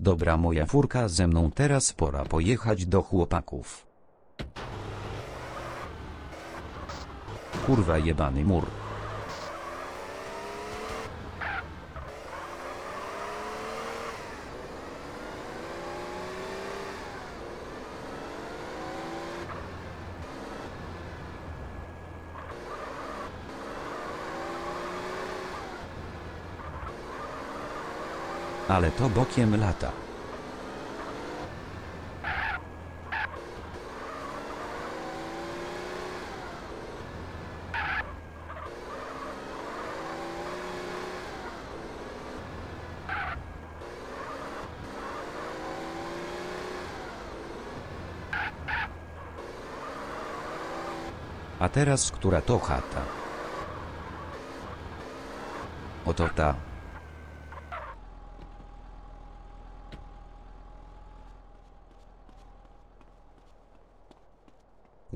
Dobra moja furka ze mną teraz pora pojechać do chłopaków. Kurwa jebany mur. Ale to bokiem lata. A teraz która to chata? Oto ta.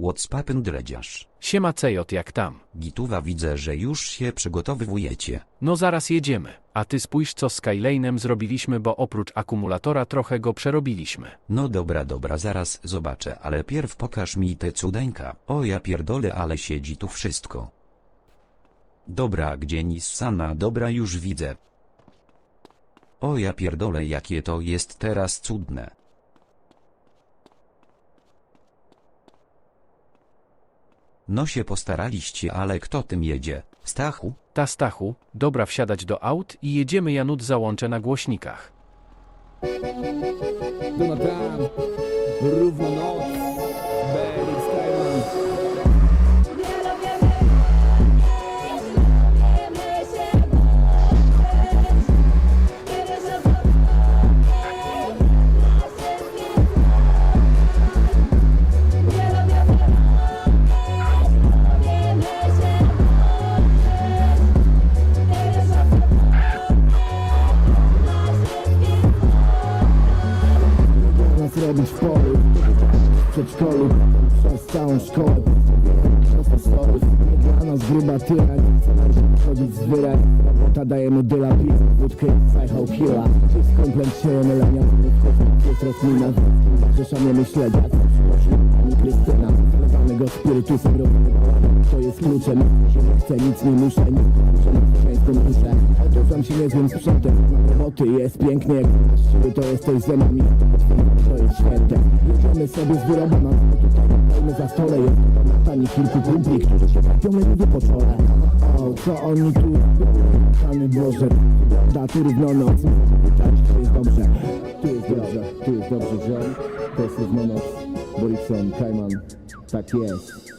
What's dredziarz? Siema Cejot jak tam? Gituwa widzę, że już się przygotowujecie. No zaraz jedziemy. A ty spójrz co z Skylane'em zrobiliśmy, bo oprócz akumulatora trochę go przerobiliśmy. No dobra, dobra, zaraz zobaczę, ale pierw pokaż mi te cudeńka. O ja pierdolę, ale siedzi tu wszystko. Dobra, gdzie Nissana, dobra już widzę. O ja pierdolę, jakie to jest teraz cudne. No się postaraliście, ale kto tym jedzie? Stachu? Ta Stachu, dobra wsiadać do aut i jedziemy Janut załączę na głośnikach. Trump, równo noc, robić polu, w przedszkolu, przez całą szkołę. Nie dla nas gruba tyra, nie chce nam się chodzić z wyraj. Robota daje mu dyla, pić, wódkę i psycho killa. Z kumplem się mylenia, jest roślina, rzeszamy śledzia, co przyłożył pani Krystyna. Zlewanego spirytusem, bałagan, to jest kluczem. Się nie chce, nic nie muszę, nie na przekleństwo muszę. Otoczam się niezłym sprzętem, mam roboty, jest pięknie, jak to jesteś ze nami. To jest święte, jedziemy sobie z wyrobem, a tutaj dajmy za stole, jest tani kilku kumpli, którzy się trafią ludzie po czole. O, co oni tu? Pany Boże, daty równo noc, wyczaić, to jest dobrze, tu jest dobrze, tu jest dobrze, że to jest równo noc, Borikson, Kajman, tak jest.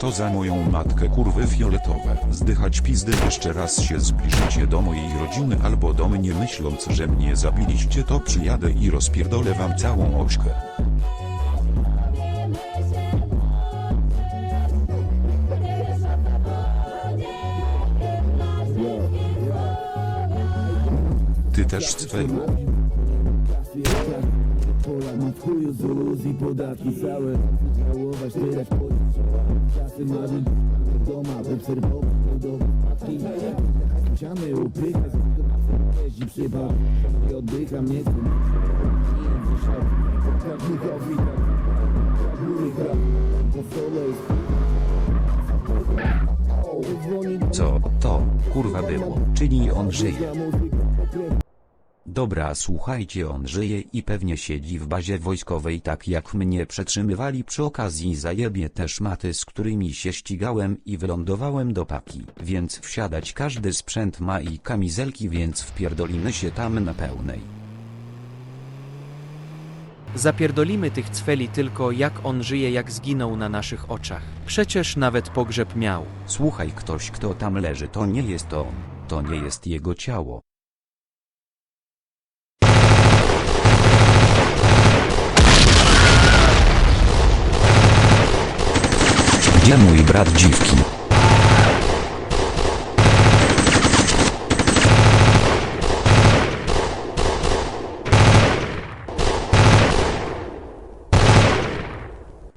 To za moją matkę kurwy fioletowe. Zdychać pizdy jeszcze raz się zbliżycie do mojej rodziny albo do mnie myśląc, że mnie zabiliście to przyjadę i rozpierdolę wam całą ośkę. Ty też cwelu. W chuju podatki całe. Żałować tyle Czasy marzeń doma Obserwować budowy matki. Musiany upychać Jeździ przypał I oddycham nie chcę Pragnikowi Pragnikowi Po stole jest Dzwoni Co to, kurwa było, czyli on żyje. Dobra, słuchajcie, on żyje i pewnie siedzi w bazie wojskowej tak jak mnie przetrzymywali przy okazji zajebie też maty z którymi się ścigałem i wylądowałem do paki, więc wsiadać każdy sprzęt ma i kamizelki więc wpierdolimy się tam na pełnej. Zapierdolimy tych cweli tylko jak on żyje jak zginął na naszych oczach. Przecież nawet pogrzeb miał. Słuchaj ktoś kto tam leży to nie jest on, to nie jest jego ciało. Gdzie mój brat dziwki?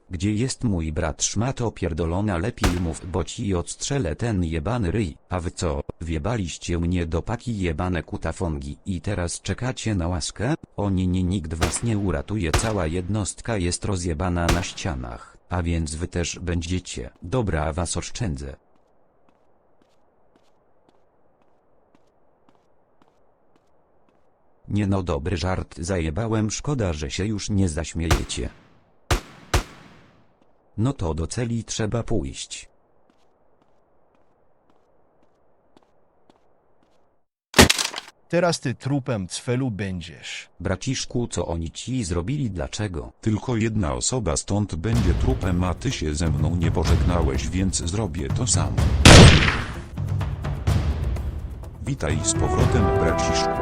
Gdzie jest mój brat szmato pierdolona lepiej mów, bo ci odstrzelę ten jebany ryj, a wy co, wjebaliście mnie do paki jebane kutafongi i teraz czekacie na łaskę? O nie nie nikt was nie uratuje cała jednostka jest rozjebana na ścianach, a więc wy też będziecie, dobra was oszczędzę. Nie no dobry żart zajebałem szkoda że się już nie zaśmiejecie. No to do celi trzeba pójść. Teraz ty trupem cfelu będziesz. Braciszku co oni ci zrobili dlaczego? Tylko jedna osoba stąd będzie trupem, a ty się ze mną nie pożegnałeś, więc zrobię to samo. Witaj z powrotem, braciszku.